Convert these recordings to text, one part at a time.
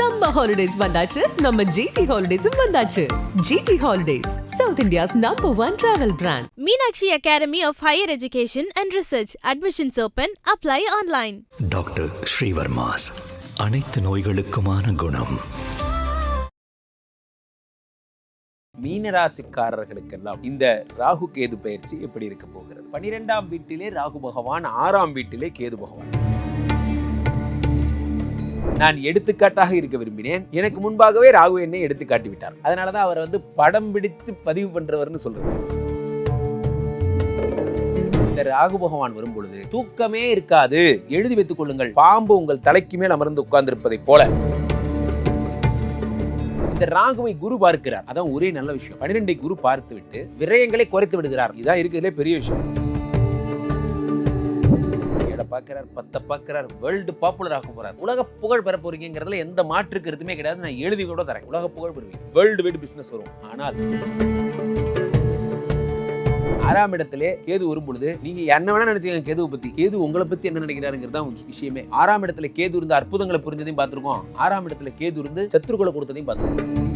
Summer holidays வந்தாச்சு நம்ம GT ஹாலிடேஸும் வந்தாச்சு GT holidays south India's number one travel brand Meenakshi Academy of Higher Education and Research. Admissions open. Apply online. Doctor Srivarma's அனைத்து நோய்களுக்குமான குணம் மீனராசிக்காரர்களுக்கெல்லாம் இந்த ராகு கேது பயிற்சி எப்படி இருக்க போகிறது பனிரெண்டாம் வீட்டிலே ராகு பகவான் ஆறாம் வீட்டிலே கேது பகவான் நான் எடுத்துக்காட்டாக இருக்க விரும்பினேன். எனக்கு முன்பாகவே ராகு என்னை எடுத்து காட்டி விட்டார். அதனாலதான் அவர் வந்து படம் பிடித்து பதிவு பண்றவர்னு சொல்றது. ராகு பகவான் வரும் பொழுது தூக்கமே இருக்காது. எழுதி வைத்துக் கொள்ளுங்கள். பாம்பு உங்கள் தலைக்கு மேல் அமர்ந்து உட்கார்ந்திருப்பதை போல. இந்த ராகுவை குரு பார்க்கிறார். அதான் ஒரே நல்ல விஷயம். பன்னிரெண்டை குரு பார்த்து விட்டு விரயங்களை குறைத்து விடுகிறார். இதான் இருக்கிறதுலே பெரிய விஷயம். பார்க்கிறார் பத்தை பார்க்கிறார் வேர்ல்டு பாப்புலர் ஆக போறார். உலக புகழ் பெற போறீங்கிறதுல எந்த மாற்று கருத்துமே கிடையாது. நான் எழுதி கூட தரேன். உலக புகழ் பெறுவீங்க வேர்ல்டு வைடு பிசினஸ் வரும். ஆனால் ஆறாம் இடத்திலே கேது வரும் பொழுது நீங்க என்ன வேணா நினைச்சீங்க கேதுவை பத்தி. கேது உங்களை பத்தி என்ன நினைக்கிறாருங்கிறது தான் விஷயமே. ஆறாம் இடத்துல கேது இருந்து அற்புதங்களை புரிஞ்சதையும் பார்த்திருக்கோம். ஆறாம் இடத்துல கேது இருந்து சத்துருக்களை கொடுத்ததையும் பார்த்துருக்கோம்.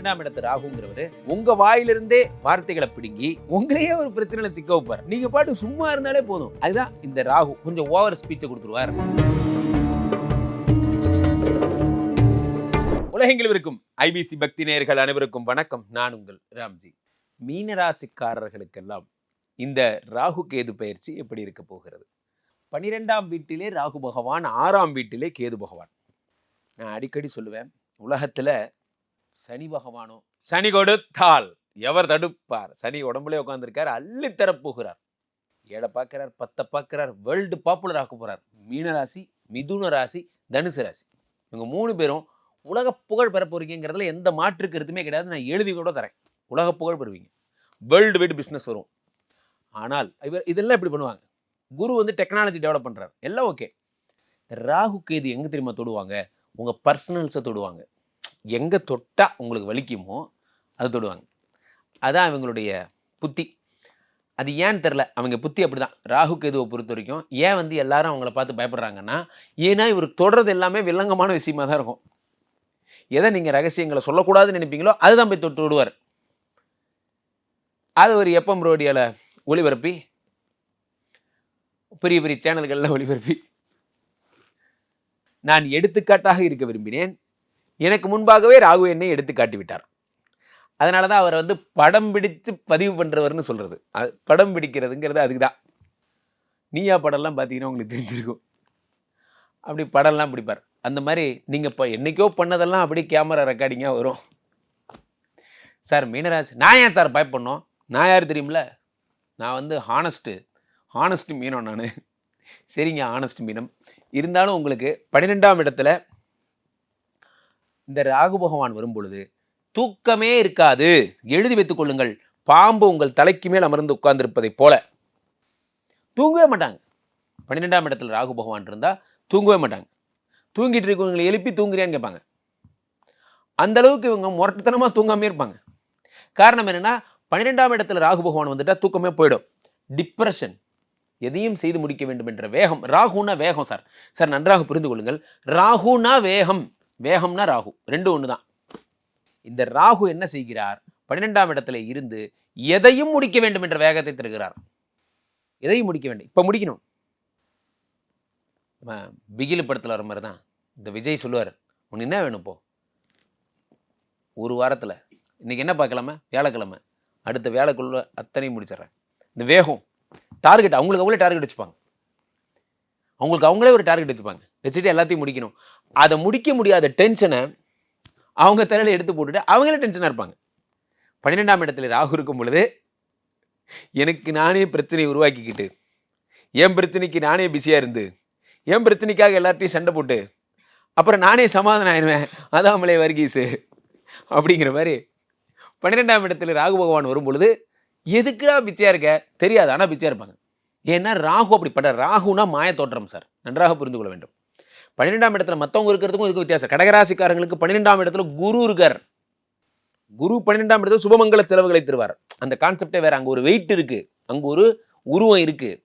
இந்த இடத்து ராகுங்கிறவரு உங்க வாயிலிருந்தே வார்த்தைகளை பிடுங்கி உங்களையே ஒரு பிரச்சனையில சிக்க வைப்பார். நீங்க பாட்டு சும்மா இருந்தாலே போதும். அதுதான் இந்த ராகு. கொஞ்சம் ஓவர் ஸ்பீச்சை கொடுத்துருவார். உலகெங்கிலும் இருக்கும் ஐபிசி பக்தி நேயர்கள் அனைவருக்கும் வணக்கம். நான் உங்கள் ராம்ஜி. மீனராசிக்காரர்களுக்கெல்லாம் இந்த ராகு கேது பயிற்சி எப்படி இருக்க போகிறது? பனிரெண்டாம் வீட்டிலே ராகு பகவான் ஆறாம் வீட்டிலே கேது பகவான். நான் அடிக்கடி சொல்லுவேன் உலகத்துல சனி பகவானோ சனி கொடுத்தால் எவர் தடுப்பார்? சனி உடம்புலே உட்காந்துருக்கார் அள்ளி தரப்போகிறார் ஏழை பார்க்கிறார் பத்தை பார்க்கிறார் வேர்ல்டு பாப்புலர் ஆக்க போறார். மீனராசி மிதுன ராசி தனுசு ராசி. இவங்க மூணு பேரும் உலக புகழ் பெற போகிறீங்கிறதுல எந்த மாற்று கருத்துமே கிடையாது. நான் எழுதி கூட தரேன். உலக புகழ் பெறுவீங்க. வேர்ல்டு வைடு பிஸ்னஸ் வரும். ஆனால் இவர் இதெல்லாம் இப்படி பண்ணுவாங்க? குரு வந்து டெக்னாலஜி டெவலப் பண்ணுறாரு எல்லாம் ஓகே. ராகு கேது எங்கே தெரியுமா தொடுவாங்க? உங்கள் பர்சனல்ஸை தொடுவாங்க. எங்கே தொட்டால் உங்களுக்கு வலிக்குமோ அதை தொடுவாங்க. அதுதான் இவங்களுடைய புத்தி. அது ஏன்னு தெரில அவங்க புத்தி அப்படிதான். ராகு கேதுவை பொறுத்த வரைக்கும் ஏன் வந்து எல்லாரும் அவங்கள பார்த்து பயப்படுறாங்கன்னா ஏன்னா இவர் தொடுறது எல்லாமே வில்லங்கமான விஷயமா தான் இருக்கும். எதை நீங்கள் ரகசியங்களை சொல்லக்கூடாதுன்னு நினைப்பீங்களோ அதுதான் போய் தொட்டு விடுவார் அது ஒரு எப்பம் ரோடியால் ஒளிபரப்பி பெரிய பெரிய சேனல்களில் ஒளிபரப்பி. நான் எடுத்துக்காட்டாக இருக்க விரும்பினேன். எனக்கு முன்பாகவே ராகு என்னை எடுத்து காட்டி விட்டார் அதனால தான் அவரை வந்து படம் பிடித்து பதிவு பண்ணுறவர்னு சொல்கிறது அது படம் பிடிக்கிறதுங்கிறது அதுக்கு தான் நீயா படம்லாம் பார்த்தீங்கன்னா உங்களுக்கு தெரிஞ்சிருக்கும். அப்படி படம்லாம் பிடிப்பார். அந்த மாதிரி நீங்கள் இப்போ என்றைக்கோ பண்ணதெல்லாம் அப்படியே கேமரா ரெக்கார்டிங்காக வரும். சார் மீனராஜ் நான் ஏன் சார் பயப்படணும்? நான் யார் தெரியும்ல நான் வந்து ஹானஸ்ட்டு ஹானஸ்ட் மீனம் நான். சரிங்க ஹானஸ்ட் மீனம். இருந்தாலும் உங்களுக்கு பன்னிரெண்டாம் இடத்துல இந்த ராகு பகவான் வரும் பொழுது தூக்கமே இருக்காது. எழுதி வைத்துக் கொள்ளுங்கள். பாம்பு உங்கள் தலைக்கு மேல் அமர்ந்து உட்கார்ந்திருப்பதைப் போல. தூங்கவே மாட்டாங்க. பன்னிரெண்டாம் இடத்துல ராகு பகவான் இருந்தால் தூங்கவே மாட்டாங்க. தூங்கிட்டு இருக்கவங்களை எழுப்பி தூங்குறியான்னு கேட்பாங்க. அந்த அளவுக்கு இவங்க முரட்டுத்தனமாக தூங்காமே இருப்பாங்க. காரணம் என்னென்னா பன்னிரெண்டாம் இடத்துல ராகு பகவான் வந்துட்டால் தூக்கமே போயிடும். டிப்ரெஷன். எதையும் செய்து முடிக்க வேண்டும் என்ற வேகம். ராகுனா வேகம் சார். சார் நன்றாக புரிந்து கொள்ளுங்கள். ராகுனா வேகம். வேகம்னா ராகு. ரெண்டு ஒன்று தான் இந்த ராகு என்ன செய்கிறார்? பன்னிரெண்டாம் இடத்துல இருந்து எதையும் முடிக்க வேண்டும் என்ற வேகத்தை தருகிறார். எதையும் முடிக்க வேண்டும். இப்போ முடிக்கணும். நம்ம பிகிலு படத்தில் வர மாதிரி தான் இந்த விஜய் சொல்லுவார் உனக்கு என்ன வேணும் இப்போ ஒரு வாரத்தில். இன்னைக்கு என்ன பார்க்கலாமா? வியாழக்கிழமை. அடுத்த வேலைக்குள்ள அத்தனையும் முடிச்சிடுறேன். இந்த வேகம் டார்கெட் அவங்களுக்கு அவங்களே டார்கெட் வச்சுப்பாங்க. அவங்களுக்கு அவங்களே ஒரு டார்கெட் வச்சுப்பாங்க. வச்சுட்டு எல்லாத்தையும் முடிக்கணும். அதை முடிக்க முடியாத டென்ஷனை அவங்க தலையில் எடுத்து போட்டுட்டு அவங்களே டென்ஷனாக இருப்பாங்க. பன்னிரெண்டாம் இடத்துல ராகு இருக்கும் பொழுது எனக்கு நானே பிரச்சனையை உருவாக்கிக்கிட்டு என் பிரச்சனைக்கு நானே பிஸியாக இருந்து என் பிரச்சனைக்காக எல்லார்ட்டையும் சண்டை போட்டு அப்புறம் நானே சமாதானம் ஆயிடுவேன். அதாமலே வர்கீஸு அப்படிங்கிற மாதிரி பன்னிரெண்டாம் இடத்துல ராகு பகவான் வரும் பொழுது எதுக்குடா பிச்சையாக இருக்க? தெரியாது. ஆனால் பிச்சையாக இருப்பாங்க. ஏன்னா ராகு அப்படிப்பட்ட ராகுனா மாய தோற்றம் சார். நன்றாக புரிந்து கொள்ள வேண்டும். பன்னிரெண்டாம் இடத்துல மற்றவங்க இருக்கிறதுக்கும் இதுக்கு வித்தியாசம். கடகராசிக்காரங்களுக்கு பன்னிரெண்டாம் இடத்துல குரு இருக்கார். குரு பன்னிரெண்டாம் இடத்துல சுபமங்கல செலவுகளை தருவார். அந்த கான்செப்டே வேற. அங்கே ஒரு வெயிட் இருக்கு. அங்கே ஒரு உருவம் இருக்கு.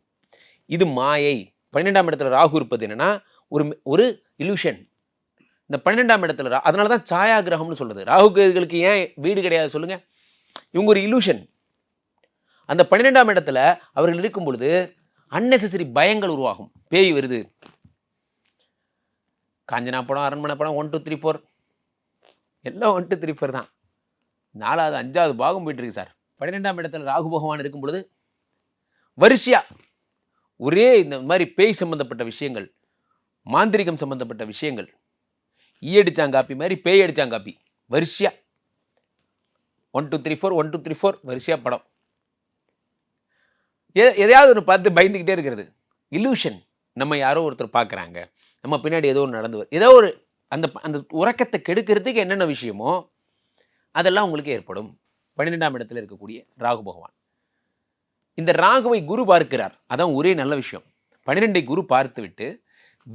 இது மாயை. பன்னிரெண்டாம் இடத்துல ராகு இருப்பது என்னன்னா ஒரு ஒரு இலூஷன் இந்த பன்னிரெண்டாம் இடத்துல ரா- அதனால தான் சாயா கிரகம்னு சொல்றது. ராகு கேதுகளுக்கு ஏன் வீடு கிடையாது சொல்லுங்க. இவங்க ஒரு இலூஷன் அந்த பன்னிரெண்டாம் இடத்துல அவர்கள் இருக்கும் பொழுது அன்னெசரி பயங்கள் உருவாகும். பேய் வருது. காஞ்சனா படம் அரண்மனை படம் ஒன் டூ த்ரீ ஃபோர் எல்லாம் ஒன் டூ த்ரீ ஃபோர் தான். நாலாவது அஞ்சாவது பாகம் போயிட்டுருக்கு சார். பன்னிரெண்டாம் இடத்துல ராகு பகவான் இருக்கும் பொழுது வரிசையா ஒரே இந்த மாதிரி பேய் சம்பந்தப்பட்ட விஷயங்கள் மாந்திரிகம் சம்பந்தப்பட்ட விஷயங்கள் ஈ அடிச்சாங்காப்பி மாதிரி பேய் அடிச்சாங்காப்பி வரிசையா. One two three four one two three four வரிசையா படம். எ எதையாவது ஒன்று பார்த்து பயந்துக்கிட்டே இருக்கிறது. இல்யூஷன் நம்ம யாரோ ஒருத்தர் பார்க்குறாங்க நம்ம பின்னாடி ஏதோ ஒன்று நடந்து ஏதோ ஒரு அந்த அந்த உறக்கத்தை கெடுக்கிறதுக்கு என்னென்ன விஷயமோ அதெல்லாம் உங்களுக்கு ஏற்படும். பன்னிரெண்டாம் இடத்துல இருக்கக்கூடிய ராகு பகவான். இந்த ராகுவை குரு பார்க்கிறார். அதான் ஒரே நல்ல விஷயம். பன்னிரெண்டை குரு பார்த்து விட்டு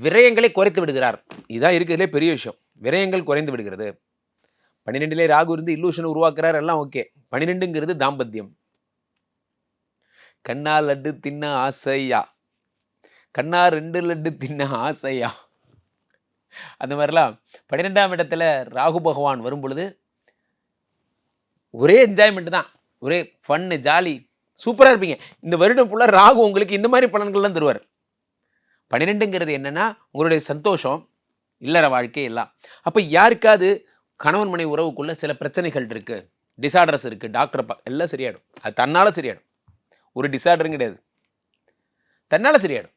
விரயங்களை குறைத்து விடுகிறார். இதான் இருக்கிறதுலே பெரிய விஷயம். விரயங்கள் குறைந்து விடுகிறது. பன்னிரெண்டிலே ராகு இருந்து இல்லூஷனை உருவாக்குறார் எல்லாம் ஓகே. பன்னிரெண்டுங்கிறது தாம்பத்தியம். கண்ணால் லட்டு தின்ன ஆசையா. கண்ணா ரெண்டு லட்டு தின்ன ஆசையா? அந்த மாதிரிலாம். பன்னிரெண்டாம் இடத்துல ராகு பகவான் வரும் பொழுது ஒரே என்ஜாய்மெண்ட் தான். ஒரே ஃபன்னு ஜாலி சூப்பராக இருப்பீங்க. இந்த வருடம் ஃபுல்லாக ராகு உங்களுக்கு இந்த மாதிரி பலன்கள்லாம் தருவார். பன்னிரெண்டுங்கிறது என்னென்னா உங்களுடைய சந்தோஷம் இல்லற வாழ்க்கை எல்லாம். அப்போ யாருக்காவது கணவன் மனை உறவுக்குள்ள சில பிரச்சனைகள் இருக்குது டிசார்டர்ஸ் இருக்குது டாக்டர் பா எல்லாம் சரியாயிடும். அது தன்னால சரியாயிடும். ஒரு டிசார்டரும் கிடையாது தன்னால் சரியாயிடும்.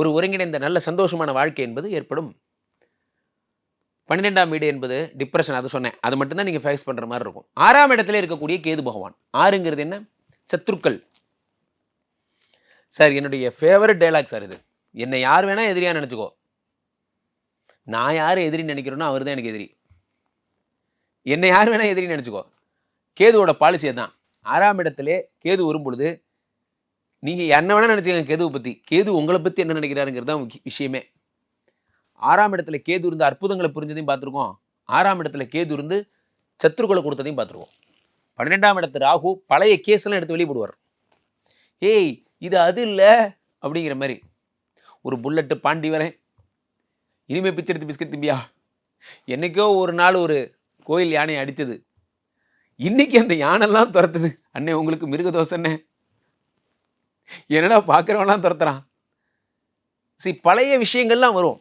ஒரு ஒருங்கிணைந்த நல்ல சந்தோஷமான வாழ்க்கை என்பது ஏற்படும். பன்னிரெண்டாம் வீடு என்பது டிப்ரெஷன் அதை சொன்னேன். அது மட்டும்தான் நீங்கள் ஃபேஸ் பண்ணுற மாதிரி இருக்கும். ஆறாம் இடத்துல இருக்கக்கூடிய கேது பகவான். ஆறுங்கிறது என்ன? சத்ருக்கள். சார் என்னுடைய ஃபேவரட் டைலாக் சார் இது. என்னை யார் வேணால் எதிரியாக நினச்சிக்கோ. நான் யார் எதிரின்னு நினைக்கிறேனோ அவர் தான் எனக்கு எதிரி. என்னை யார் வேணால் எதிரின்னு நினச்சிக்கோ. கேதுவோட பாலிசி தான் ஆறாம் இடத்திலே கேது வரும் பொழுது நீங்கள் என்ன வேணால் நினச்சிக்கங்க கேதுவை பற்றி கேது உங்களை பற்றி என்ன நினைக்கிறாருங்கிறது தான் முக்கிய- விஷயமே. ஆறாம் இடத்துல கேது இருந்து அற்புதங்களை புரிஞ்சதையும் பார்த்துருக்கோம். ஆறாம் இடத்துல கேது இருந்து சத்துருக்களை கொடுத்ததையும் பார்த்துருக்கோம். பன்னிரெண்டாம் இடத்து ராகு பழைய கேஸ்லாம் எடுத்து வெளியே ஏய் இது அது இல்லை அப்படிங்கிற மாதிரி. ஒரு புல்லட்டு பாண்டி வரேன் இனிமே பிச்சை எடுத்து பிஸ்கட் திம்பியா? என்னைக்கோ ஒரு நாள் ஒரு கோயில் யானையை அடித்தது இன்றைக்கி அந்த யானைலாம் துரத்துது. அண்ணே உங்களுக்கு மிருக தோசைன்னே என்னடா பார்க்குறவனாம் துரத்துறான்? சரி பழைய விஷயங்கள்லாம் வரும்.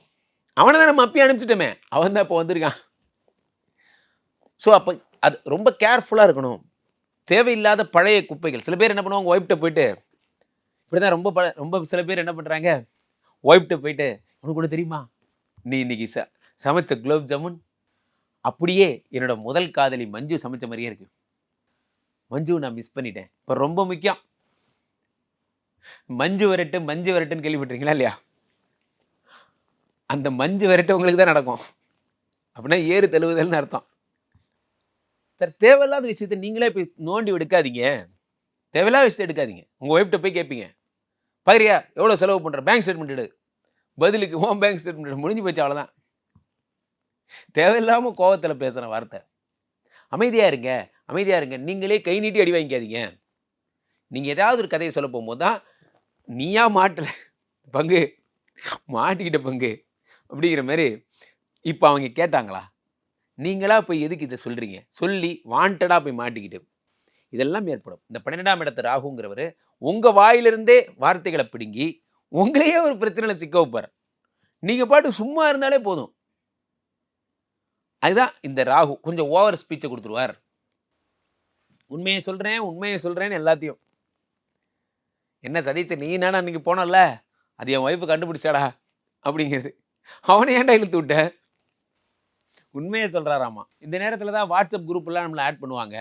அவனை தான் நம்ம அப்பயே அனுப்பிச்சிட்டோமே. அவன் தான் இப்போ வந்திருக்கான். ஸோ அப்போ அது ரொம்ப கேர்ஃபுல்லாக இருக்கணும். தேவையில்லாத பழைய குப்பைகள். சில பேர் என்ன பண்ணுவாங்க? ஒய்ஃப்ட்ட போயிட்டு இப்படி தான் ரொம்ப ப ரொம்ப சில பேர் என்ன பண்ணுறாங்க ஒய்ஃப்ட்ட போயிட்டு உனக்கு ஒன்று தெரியுமா? நீ இன்னைக்கு ச சமைச்ச குலோப் ஜாமுன் அப்படியே என்னோட முதல் காதலி மஞ்சு சமைச்ச மாதிரியே இருக்கு. மஞ்சு நான் மிஸ் பண்ணிட்டேன். இப்போ ரொம்ப முக்கியம். மஞ்சு வரட்டு மஞ்சு வரட்டுன்னு கேள்விப்பட்டிருக்கீங்களா இல்லையா? அந்த மஞ்சு வரட்டு உங்களுக்கு தான் நடக்கும். அப்படின்னா ஏறு தழுவுதல்னு அர்த்தம். சார் தேவையில்லாத விஷயத்தை நீங்களே போய் நோண்டி எடுக்காதீங்க. தேவையில்லாத விஷயத்தை எடுக்காதீங்க. உங்கள் ஒய்ஃப்ட்ட போய் கேட்பீங்க பகிரியா எவ்வளோ செலவு பண்ணுற பேங்க் ஸ்டேட்மெண்ட் எடு. பதிலுக்கு ஹோம் பேங்க் ஸ்டேட்மெண்ட் முடிஞ்சு போச்சு அவ்வளோதான் தேவையில்லாமல் கோவத்தில் பேசுகிற வார்த்தை. அமைதியாக இருங்க. அமைதியாக இருங்க. நீங்களே கை நீட்டி அடி வாங்கிக்காதீங்க. நீங்கள் ஏதாவது ஒரு கதையை சொல்ல போகும்போது தான் நீயா மாட்டல பங்கு மாட்டிக்கிட்ட பங்கு அப்படிங்கிற மாதிரி இப்போ அவங்க கேட்டாங்களா? நீங்களா போய் எதுக்கு இதை சொல்கிறீங்க சொல்லி வாண்டடாக போய் மாட்டிக்கிட்டு. இதெல்லாம் ஏற்படும். இந்த பன்னிரெண்டாம் இடத்து ராகுங்கிறவர் உங்கள் வாயிலிருந்தே வார்த்தைகளை பிடுங்கி உங்களையே ஒரு பிரச்சனையில் சிக்க வைப்பார். நீங்கள் பாட்டு சும்மா இருந்தாலே போதும். அதுதான் இந்த ராகு. கொஞ்சம் ஓவர் ஸ்பீச்சை கொடுத்துருவார். உண்மையை சொல்கிறேன் உண்மையை சொல்கிறேன்னு எல்லாத்தையும். என்ன சதித்து நீ நானா அன்றைக்கி போனல அது என் ஒய்ஃபு கண்டுபிடிச்சாடா? அப்படிங்கிறது அவனை ஏன்டா இழுத்து விட்ட? உண்மையை சொல்கிறாராமா இந்த நேரத்தில் தான் வாட்ஸ்அப் குரூப்லாம் நம்மளை ஆட் பண்ணுவாங்க.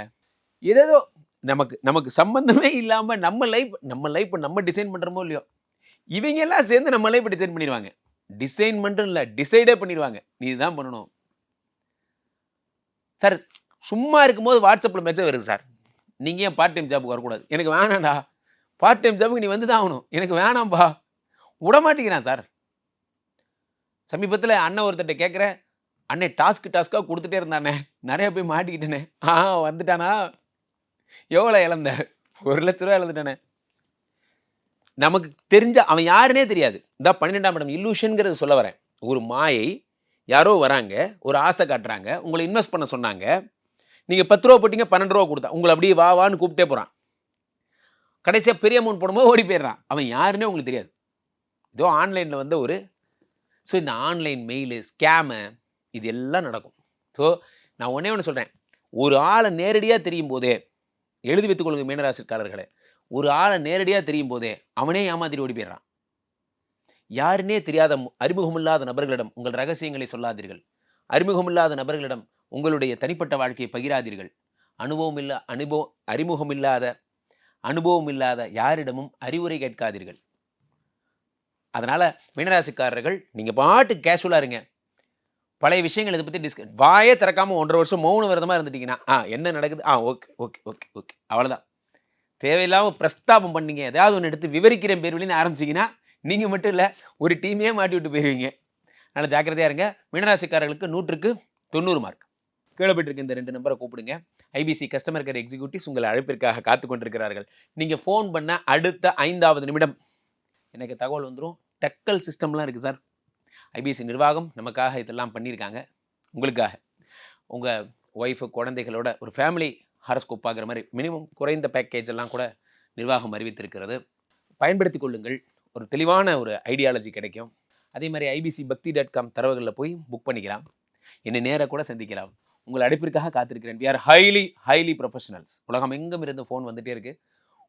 ஏதேதோ நமக்கு நமக்கு சம்பந்தமே இல்லாமல் நம்ம லைஃப் நம்ம லைஃப்பை நம்ம டிசைன் பண்ணுறோமோ இல்லையோ? இவங்க எல்லாம் சேர்ந்து நம்ம லைஃப்பை டிசைன் பண்ணிடுவாங்க. டிசைன் மட்டும் இல்லை டிசைடே பண்ணிடுவாங்க. நீ தான் பண்ணணும். சார் சும்மா இருக்கும்போது வாட்ஸ்அப்பில் மெசேஜ் வருது சார். நீங்கள் ஏன் பார்ட் டைம் ஜாபுக்கு வரக்கூடாது? எனக்கு வேணாம்டா. பார்ட் டைம் ஜாபுக்கு நீ வந்து தான் ஆகணும். எனக்கு வேணாம்பா. விட மாட்டேங்கிறான் சார் சமீபத்தில் அண்ணன் ஒருத்தட்ட கேட்குற அண்ணே டாஸ்க்கு டாஸ்க்காக கொடுத்துட்டே இருந்தானே. நிறையா போய் மாட்டிக்கிட்டேனே. ஆ வந்துட்டானா? எவ்வளோ இழந்த? ஒரு லட்ச ரூபா இழந்துட்டானே. நமக்கு தெரிஞ்ச அவன் யாருன்னே தெரியாது. இந்த பன்னிரெண்டாம் இடம் இல்லூஷனுங்கிறது சொல்ல வரேன். ஒரு மாயை யாரோ வராங்க ஒரு ஆசை காட்டுறாங்க உங்களை இன்வெஸ்ட் பண்ண சொன்னாங்க. நீங்கள் பத்து ரூபா போட்டிங்க பன்னெண்டு ரூபா கொடுத்தா உங்களை அப்படியே வா வான்னு கூப்பிட்டே போகிறான் கடைசியாக பெரிய அமௌண்ட் போடும்போது ஓடி போயிடுறான். அவன் யாருன்னே உங்களுக்கு தெரியாது. ஏதோ ஆன்லைனில் வந்து ஒரு ஸோ இந்த ஆன்லைன் மெயிலு ஸ்கேமு இது எல்லாம் நடக்கும். ஸோ நான் ஒன்றே ஒன்று சொல்கிறேன் ஒரு ஆளை நேரடியாக தெரியும் போதே எழுதி வைத்துக்கொள்ளுங்க மீனராசிக்காரர்களே. ஒரு ஆளை நேரடியாக தெரியும் போதே அவனே ஏமாத்திரி ஓடி போயிடுறான். யாருன்னே தெரியாத அறிமுகமில்லாத நபர்களிடம் உங்கள் ரகசியங்களை சொல்லாதீர்கள். அறிமுகமில்லாத நபர்களிடம் உங்களுடைய தனிப்பட்ட வாழ்க்கையை பகிராதீர்கள். அனுபவம் இல்லா அனுபவம் அறிமுகமில்லாத அனுபவம் இல்லாத யாரிடமும் அறிவுரை கேட்காதீர்கள். அதனால் மீனராசிக்காரர்கள் நீங்கள் பாட்டு கேஷுவலாக இருங்க. பழைய விஷயங்கள் இதை பற்றி டிஸ்க வாயே திறக்காமல் ஒன்றரை வருஷம் மௌன விரதமாக இருந்துட்டீங்கன்னா ஆ என்ன நடக்குது? ஆ ஓகே ஓகே ஓகே ஓகே அவ்வளோதான் தேவையில்லாமல் பிரஸ்தாபம் பண்ணீங்க ஏதாவது ஒன்று எடுத்து விவரிக்கிறேன் பேர் வழின்னு ஆரம்பிச்சிங்கன்னா நீங்கள் மட்டும் இல்லை ஒரு டீமே மாட்டி விட்டு போயிருவீங்க. அதனால் ஜாக்கிரதையா இருங்க. மீனராசிக்காரர்களுக்கு நூற்றுக்கு தொண்ணூறு மார்க் கீழே போயிட்டு இந்த ரெண்டு நம்பரை கூப்பிடுங்க. ஐபிசி கஸ்டமர் கேர் எக்ஸிக்யூட்டிவ்ஸ் உங்கள் அழைப்பிற்காக காத்து கொண்டிருக்கிறார்கள். நீங்கள் ஃபோன் பண்ண அடுத்த ஐந்தாவது நிமிடம். எனக்கு தகவல் வந்துடும் டக்கல் சிஸ்டம்லாம் இருக்குது சார். ஐபிசி நிர்வாகம் நமக்காக இதெல்லாம் பண்ணியிருக்காங்க. உங்களுக்காக. உங்கள் ஒய்ஃபு குழந்தைகளோட ஒரு ஃபேமிலி ஹாரஸ்கோப் ஆகிற மாதிரி மினிமம் குறைந்த பேக்கேஜ் எல்லாம் கூட நிர்வாகம் அறிவித்திருக்கிறது. பயன்படுத்தி கொள்ளுங்கள். ஒரு தெளிவான ஒரு ஐடியாலஜி கிடைக்கும். அதே மாதிரி ஐபிசி பக்தி டாட் காம் தரவுகளில் போய் புக் பண்ணிக்கலாம். என்னை நேராக கூட சந்திக்கலாம். உங்கள் அழைப்பிற்காக காத்திருக்கிறேன். We are highly highly professionals உலகம் எங்கும் இருந்து ஃபோன் வந்துட்டே இருக்கு.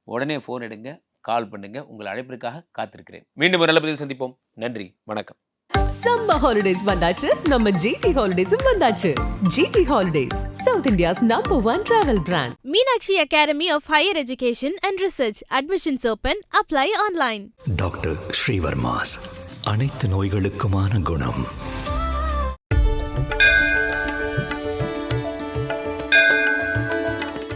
உடனே ஃபோன் எடுங்க கால் பண்ணுங்க. உங்கள் அழைப்பிற்காக காத்திருக்கிறேன். மீண்டும் ஒரு நல்ல பதில் சந்திப்போம். நன்றி வணக்கம். சம்மர் ஹாலிடேஸ் வந்தாச்சு. நம்ம ஜிடி ஹாலிடேஸும் வந்தாச்சு. GT holidays south India's number one travel brand Meenakshi Academy of Higher Education and Research. Admissions open. Apply online. Doctor Srivarma's அனைத்து நோய்களுக்குமான குணம்.